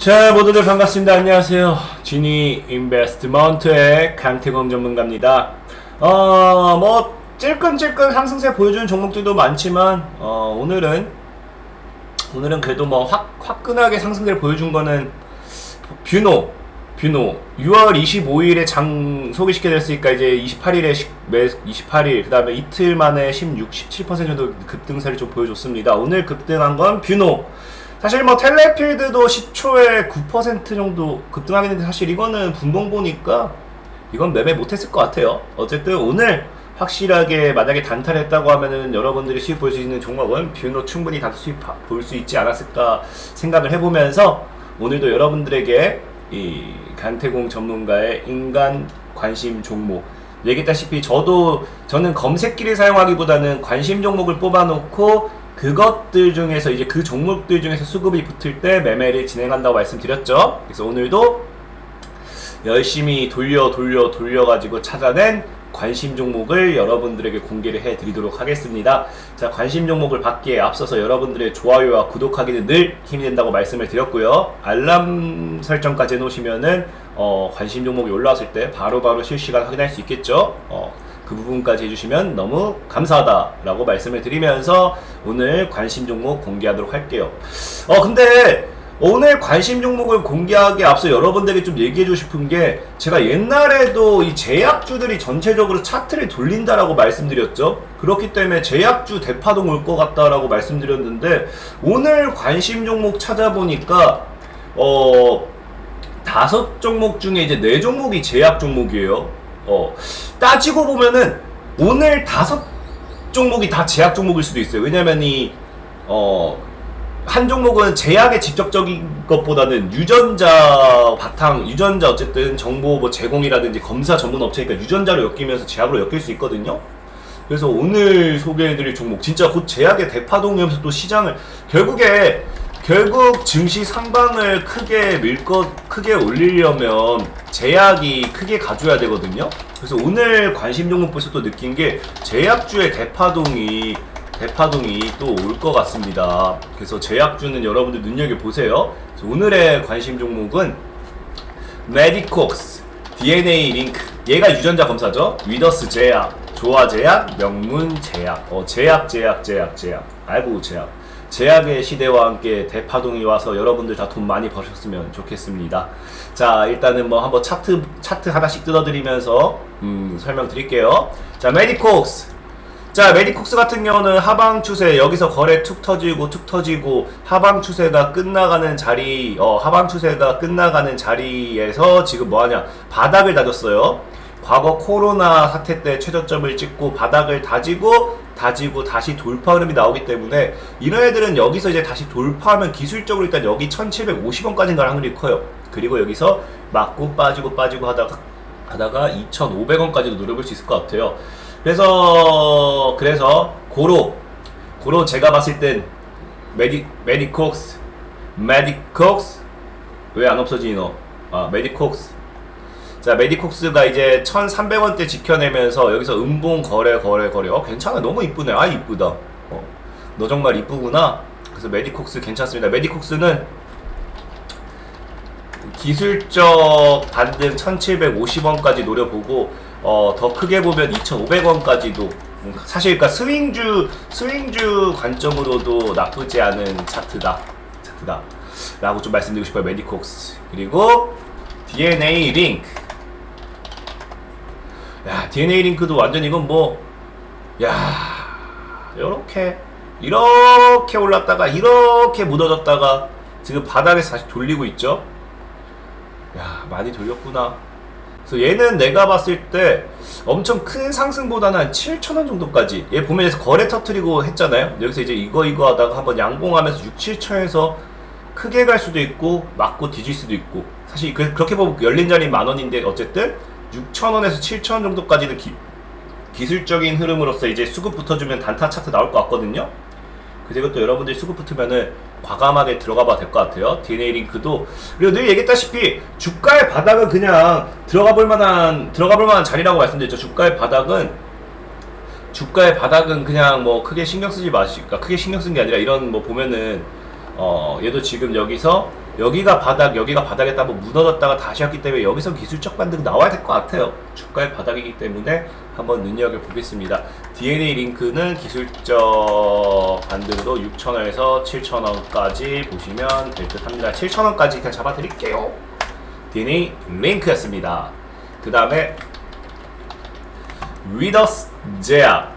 자 모두들 반갑습니다. 안녕하세요. 지니 인베스트먼트의 강태공 전문가입니다. 어 뭐 찔끔찔끔 상승세 보여주는 종목들도 많지만 어 오늘은 오늘은 그래도 뭐 확, 화끈하게 상승세를 보여준 거는 뷰노 뷰노. 6월 25일에 장 소개시켜드렸으니까 이제 28일에 매 28일 그 다음에 이틀 만에 16, 17% 정도 급등세를 좀 보여줬습니다. 오늘 급등한 건 뷰노 사실 뭐 텔레필드도 10초에 9% 정도 급등하긴 했는데 사실 이거는 분봉 보니까 이건 매매 못했을 것 같아요. 어쨌든 오늘 확실하게 만약에 단타했다고 하면은 여러분들이 수익 볼수 있는 종목은 뷰노 충분히 다수 수익 볼수 있지 않았을까 생각을 해보면서 오늘도 여러분들에게 이 강태공 전문가의 인간 관심 종목 얘기했다시피 저도 저는 검색기를 사용하기보다는 관심 종목을 뽑아놓고 그것들 중에서 이제 그 종목들 중에서 수급이 붙을 때 매매를 진행한다고 말씀드렸죠. 그래서 오늘도 열심히 돌려 돌려 돌려 가지고 찾아낸 관심 종목을 여러분들에게 공개를 해 드리도록 하겠습니다. 자, 관심 종목을 받기에 앞서서 여러분들의 좋아요와 구독하기는 늘 힘이 된다고 말씀을 드렸고요. 알람 설정까지 해 놓으시면은 어, 관심 종목이 올라왔을 때 바로바로 실시간 확인할 수 있겠죠. 어, 그 부분까지 해주시면 너무 감사하다라고 말씀을 드리면서 오늘 관심 종목 공개하도록 할게요. 어, 근데 오늘 관심 종목을 공개하기에 앞서 여러분들에게 좀 얘기해주고 싶은 게 제가 옛날에도 이 제약주들이 전체적으로 차트를 돌린다라고 말씀드렸죠. 그렇기 때문에 제약주 대파동 올 것 같다라고 말씀드렸는데 오늘 관심 종목 찾아보니까 어 다섯 종목 중에 이제 네 종목이 제약 종목이에요. 어 따지고 보면은 오늘 다섯 종목이 다 제약 종목일 수도 있어요. 왜냐면 이 어. 한 종목은 제약에 직접적인 것보다는 유전자 바탕, 유전자 어쨌든 정보 뭐 제공이라든지 검사 전문 업체니까 유전자로 엮이면서 제약으로 엮일 수 있거든요. 그래서 오늘 소개해드릴 종목 진짜 곧 제약의 대파동이면서 또 시장을 결국에 결국 증시 상방을 크게 밀것 크게 올리려면 제약이 크게 가져야 되거든요. 그래서 오늘 관심 종목에서 또 느낀 게 제약주의 대파동이 대파동이 또 올 것 같습니다. 그래서 제약주는 여러분들 눈여겨 보세요. 오늘의 관심 종목은 메디콕스 DNA 링크 얘가 유전자 검사죠. 위더스 제약, 조화 제약, 명문 제약, 어 제약 제약 제약 제약, 알고 제약. 제약의 시대와 함께 대파동이 와서 여러분들 다 돈 많이 버셨으면 좋겠습니다. 자, 일단은 뭐 한번 차트 차트 하나씩 뜯어드리면서 음, 설명드릴게요. 자, 메디콕스 자 메디콕스 같은 경우는 하방 추세 여기서 거래 툭 터지고 툭 터지고 하방 추세가 끝나가는 자리 어 하방 추세가 끝나가는 자리에서 지금 뭐하냐 바닥을 다졌어요 과거 코로나 사태 때 최저점을 찍고 바닥을 다지고 다지고 다시 돌파 흐름이 나오기 때문에 이런 애들은 여기서 이제 다시 돌파하면 기술적으로 일단 여기 1750원까지는 갈 확률이 커요. 그리고 여기서 맞고 빠지고 빠지고 하다가 하다가 2500원까지도 노려볼 수 있을 것 같아요. 그래서 그래서 고로 고로 제가 봤을 땐 메디 메디콕스 메디콕스 왜 안 없어지니 너? 아 메디콕스 자 메디콕스가 이제 1300원대 지켜내면서 여기서 음봉 거래 거래 거래. 어 괜찮아. 너무 이쁘네. 아 이쁘다. 어, 너 정말 이쁘구나. 그래서 메디콕스 괜찮습니다. 메디콕스는 기술적 반등 1750원까지 노려보고 어, 더 크게 보면 2,500원까지도 사실 그러니까 스윙주 스윙주 관점으로도 나쁘지 않은 차트다. 차트다. 라고 좀 말씀드리고 싶어요. 메디콕스. 그리고 DNA 링크 야 DNA 링크도 완전 이건 뭐야 이렇게 이렇게 올랐다가 이렇게 묻어졌다가 지금 바닥에서 다시 돌리고 있죠? 야 많이 돌렸구나. 그래서 얘는 내가 봤을 때 엄청 큰 상승보다는 한 7천원 정도까지. 얘 보면 여기서 거래 터트리고 했잖아요. 여기서 이제 이거 이거 하다가 한번 양봉하면서 6, 7천에서 크게 갈 수도 있고 맞고 뒤질 수도 있고. 사실 그, 그렇게 보면 열린 자리 만원인데 어쨌든 6천원에서 7천원 정도까지는 기, 기술적인 흐름으로서 이제 수급 붙어주면 단타 차트 나올 것 같거든요 그래서 이것도 여러분들이 수급 붙으면은 과감하게 들어가 봐도 될 것 같아요. DNA 링크도. 그리고 늘 얘기했다시피 주가의 바닥은 그냥 들어가 볼 만한, 들어가 볼 만한 자리라고 말씀드렸죠. 주가의 바닥은 주가의 바닥은 그냥 뭐 크게 신경 쓰지 마시까 크게 신경 쓴 게 아니라 이런 뭐 보면은 어 얘도 지금 여기서 여기가 바닥, 여기가 바닥에다 한번 무너졌다가 다시 왔기 때문에 여기서 기술적 반등 나와야 될 것 같아요. 주가의 바닥이기 때문에 한번 눈여겨 보겠습니다. DNA 링크는 기술적 반등으로 6,000원에서 7,000원까지 보시면 될 듯 합니다. 7,000원까지 그냥 잡아드릴게요. DNA 링크였습니다. 그 다음에 위더스 제약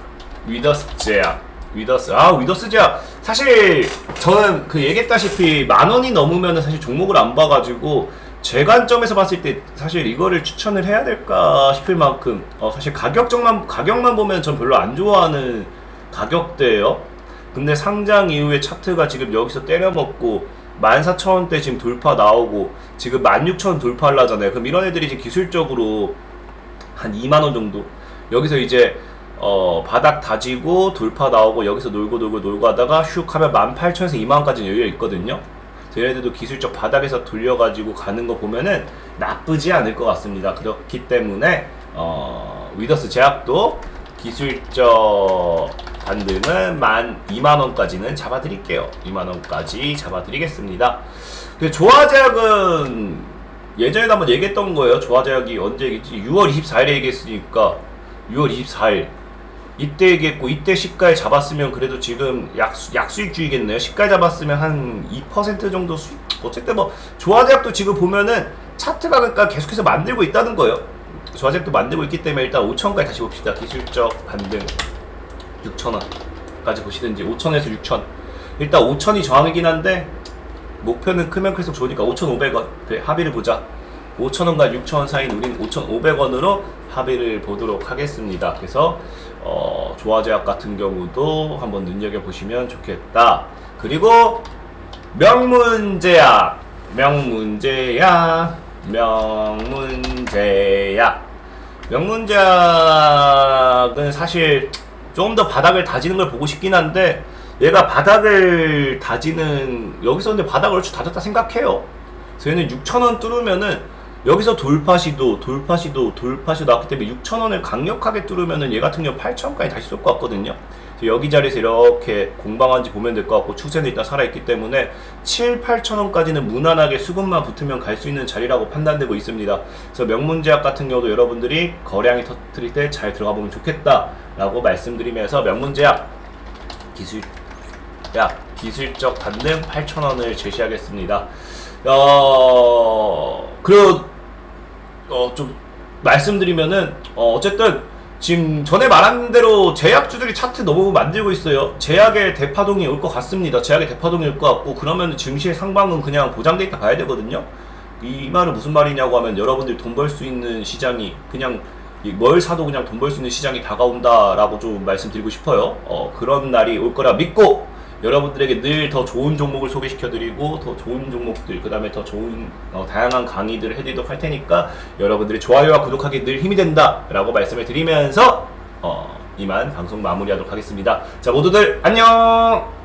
위더스 제약 위더스 아 위더스 제약 사실 저는 그 얘기했다시피 만 원이 넘으면 사실 종목을 안 봐가지고 제 관점에서 봤을 때 사실 이거를 추천을 해야 될까 싶을 만큼 어 사실 가격적만 가격만 보면 전 별로 안 좋아하는 가격대예요. 근데 상장 이후에 차트가 지금 여기서 때려먹고 14,000원대 지금 돌파 나오고 지금 16,000원 돌파하려잖아요. 그럼 이런 애들이 이제 기술적으로 한 2만 원 정도. 여기서 이제 어, 바닥 다지고 돌파 나오고 여기서 놀고 놀고 놀고 하다가 슉 하면 18,000에서 2만 원까지 열려 있거든요. 얘네들도 기술적 바닥에서 돌려가지고 가는 거 보면은 나쁘지 않을 것 같습니다. 그렇기 때문에 어, 위더스 제약도 기술적 반등은 만 2만 원까지는 잡아드릴게요. 2만 원까지 잡아드리겠습니다. 그 조화제약은 예전에도 한번 얘기했던 거예요. 조화제약이 언제 얘기했지? 6월 24일에 얘기했으니까 6월 24일 이때 얘기했고 이때 시가에 잡았으면 그래도 지금 약수, 약수익주의겠네요. 시가에 잡았으면 한 2% 정도 수익. 어쨌든 뭐 조화제약도 지금 보면은 차트가 그러니까 계속해서 만들고 있다는 거예요. 조화제약도 만들고 있기 때문에 일단 5천까지 다시 봅시다. 기술적 반등 6천원까지 보시든지 5천에서 6천. 일단 5천이 저항이긴 한데 목표는 크면 클수록 좋으니까 5,500원 그래, 합의를 보자. 5,000원과 6,000원 사이인 우린 5,500원으로 합의를 보도록 하겠습니다. 그래서 어, 조화제약 같은 경우도 한번 눈여겨 보시면 좋겠다. 그리고 명문제약, 명문제약, 명문제약. 명문제약은 사실 좀 더 바닥을 다지는 걸 보고 싶긴 한데 얘가 바닥을 다지는 여기서 근데 바닥을 얼추 다졌다 생각해요. 그래서 얘는 6,000원 뚫으면은 여기서 돌파 시도 돌파 시도 돌파 시도 나왔기 때문에 6,000원을 강력하게 뚫으면은 얘 같은 경우 8,000원까지 다시 쏠 것 같거든요. 여기 자리에서 이렇게 공방한지 보면 될 것 같고 추세는 일단 살아있기 때문에 7, 8,000원까지는 무난하게 수급만 붙으면 갈 수 있는 자리라고 판단되고 있습니다. 그래서 명문제약 같은 경우도 여러분들이 거래량이 터뜨릴 때 잘 들어가 보면 좋겠다라고 말씀드리면서 명문제약 기술 약 기술적 반등 8,000원을 제시하겠습니다. 어, 그리고 어, 좀 말씀드리면은 어, 어쨌든 지금 전에 말한 대로 제약주들이 차트 너무 만들고 있어요. 제약의 대파동이 올 것 같습니다. 제약의 대파동이 올 것 같고 그러면 증시의 상방은 그냥 보장돼 있다 봐야 되거든요. 이 말은 무슨 말이냐고 하면 여러분들이 돈 벌 수 있는 시장이 그냥 이뭘 사도 그냥 돈 벌 수 있는 시장이 다가온다라고 좀 말씀드리고 싶어요. 어, 그런 날이 올 거라 믿고 여러분들에게 늘 더 좋은 종목을 소개시켜드리고 더 좋은 종목들 그 다음에 더 좋은 어, 다양한 강의들을 해드리도록 할 테니까 여러분들의 좋아요와 구독하기 늘 힘이 된다라고 말씀을 드리면서 어, 이만 방송 마무리하도록 하겠습니다. 자 모두들 안녕.